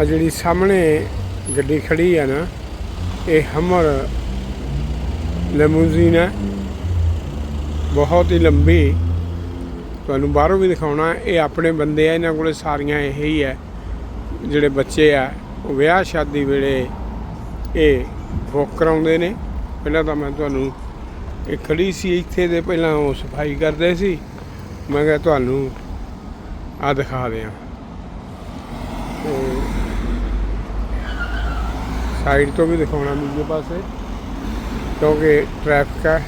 ਆ ਜਿਹੜੀ ਸਾਹਮਣੇ ਗੱਡੀ ਖੜੀ ਆ ਨਾ, ਇਹ ਹਮਰ ਲੈਮੂਜ਼ੀਨ ਹੈ। ਬਹੁਤ ਹੀ ਲੰਬੀ। ਤੁਹਾਨੂੰ ਬਾਹਰੋਂ ਵੀ ਦਿਖਾਉਣਾ, ਇਹ ਆਪਣੇ ਬੰਦੇ ਆ, ਇਹਨਾਂ ਕੋਲੇ ਸਾਰੀਆਂ ਇਹ ਹੀ ਹੈ ਜਿਹੜੇ ਬੱਚੇ ਆ, ਉਹ ਵਿਆਹ ਸ਼ਾਦੀ ਵੇਲੇ ਇਹ ਬੁੱਕ ਕਰਾਉਂਦੇ ਨੇ। ਪਹਿਲਾਂ ਤਾਂ ਮੈਂ ਤੁਹਾਨੂੰ, ਇਹ ਖੜੀ ਸੀ ਇੱਥੇ ਦੇ ਪਹਿਲਾਂ ਉਹ ਸਫ਼ਾਈ ਕਰਦੇ ਸੀ। ਮੈਂ ਕਿਹਾ ਤੁਹਾਨੂੰ ਆ ਦਿਖਾ ਦਿਆਂ। ਤੇ ਸਾਈਡ ਤੋਂ ਵੀ ਦਿਖਾਉਣਾ ਦੂਜੇ ਪਾਸੇ, ਕਿਉਂਕਿ ਟ੍ਰੈਫਿਕ ਹੈ।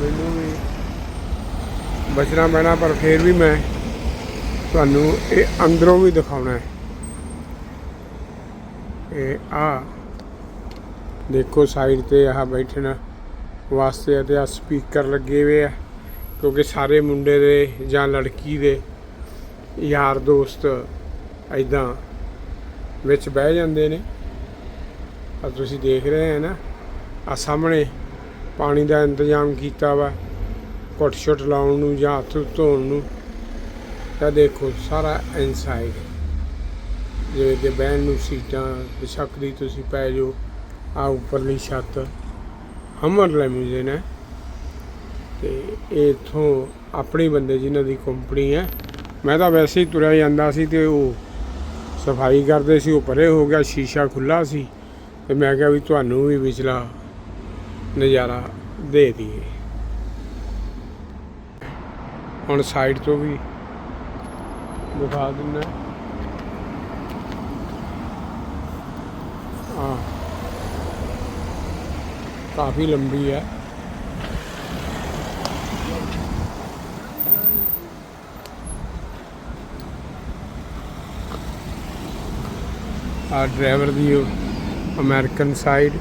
ਮੈਨੂੰ ਵੀ ਬਚਣਾ ਪੈਣਾ, ਪਰ ਫਿਰ ਵੀ ਮੈਂ ਤੁਹਾਨੂੰ ਇਹ ਅੰਦਰੋਂ ਵੀ ਦਿਖਾਉਣਾ ਹੈ। ਇਹ ਆ ਦੇਖੋ ਸਾਈਡ ਤੇ ਆਹ ਬੈਠਣ ਵਾਸਤੇ ਅਤੇ ਆ ਸਪੀਕਰ ਲੱਗੇ ਹੋਏ ਆ, ਕਿਉਂਕਿ ਸਾਰੇ ਮੁੰਡੇ ਦੇ ਜਾਂ ਲੜਕੀ ਦੇ, ਯਾਰ ਦੋਸਤ ਐਦਾਂ ਵਿੱਚ ਬਹਿ ਜਾਂਦੇ ਨੇ। ਆ ਤੁਸੀਂ ਦੇਖ ਰਹੇ ਹੋ ਨਾ ਆ ਸਾਹਮਣੇ ਪਾਣੀ ਦਾ ਇੰਤਜ਼ਾਮ ਕੀਤਾ ਵਾ ਘੁੱਟ ਛੁੱਟ ਲਾਉਣ ਨੂੰ ਜਾਂ ਹੱਥ ਧੋਣ ਨੂੰ। ਤਾਂ ਦੇਖੋ, ਸਾਰਾ ਇਨਸਾਈਡ ਜਿਵੇਂ ਕਿ ਬਹਿਣ ਨੂੰ ਸੀਟਾਂ ਬਿਸ਼ੱਕ ਦੀ ਤੁਸੀਂ ਪੈ ਜਾਓ ਆ ਉੱਪਰਲੀ ਛੱਤ, ਹਮਰ ਲੈਮੂਜ਼ਨ ਹੈ। ਤੇ ਇਹ ਇੱਥੋਂ ਆਪਣੇ ਬੰਦੇ ਜਿਨ੍ਹਾਂ ਦੀ ਕੰਪਨੀ ਹੈ, ਮੈਂ ਤਾਂ ਵੈਸੇ ਹੀ ਤੁਰਿਆ ਜਾਂਦਾ ਸੀ ਤੇ ਉਹ ਸਫ਼ਾਈ ਕਰਦੇ ਸੀ, ਉਹ ਪਰੇ ਹੋ ਗਿਆ, ਸ਼ੀਸ਼ਾ ਖੁੱਲਾ ਸੀ ਤੇ ਮੈਂ ਕਿਹਾ ਵੀ ਤੁਹਾਨੂੰ ਵੀ ਵਿਚਲਾ ਨਜ਼ਾਰਾ ਦੇ ਦਈਏ। ਹੁਣ ਸਾਈਡ ਤੋਂ ਵੀ ਦਿਖਾ ਦਿੰਦਾ। ਆ ਕਾਫੀ ਲੰਬੀ ਹੈ। ਆ ਡਰਾਈਵਰ ਦੀ ਉਹ ਅਮਰੀਕਨ ਸਾਈਡ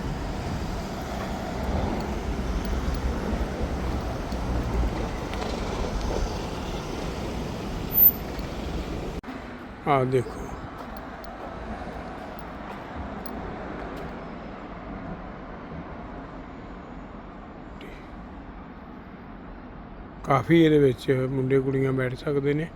ਆ ਦੇਖੋ। ਕਾਫੀ ਇਹਦੇ ਵਿੱਚ ਮੁੰਡੇ ਕੁੜੀਆਂ ਬੈਠ ਸਕਦੇ ਨੇ।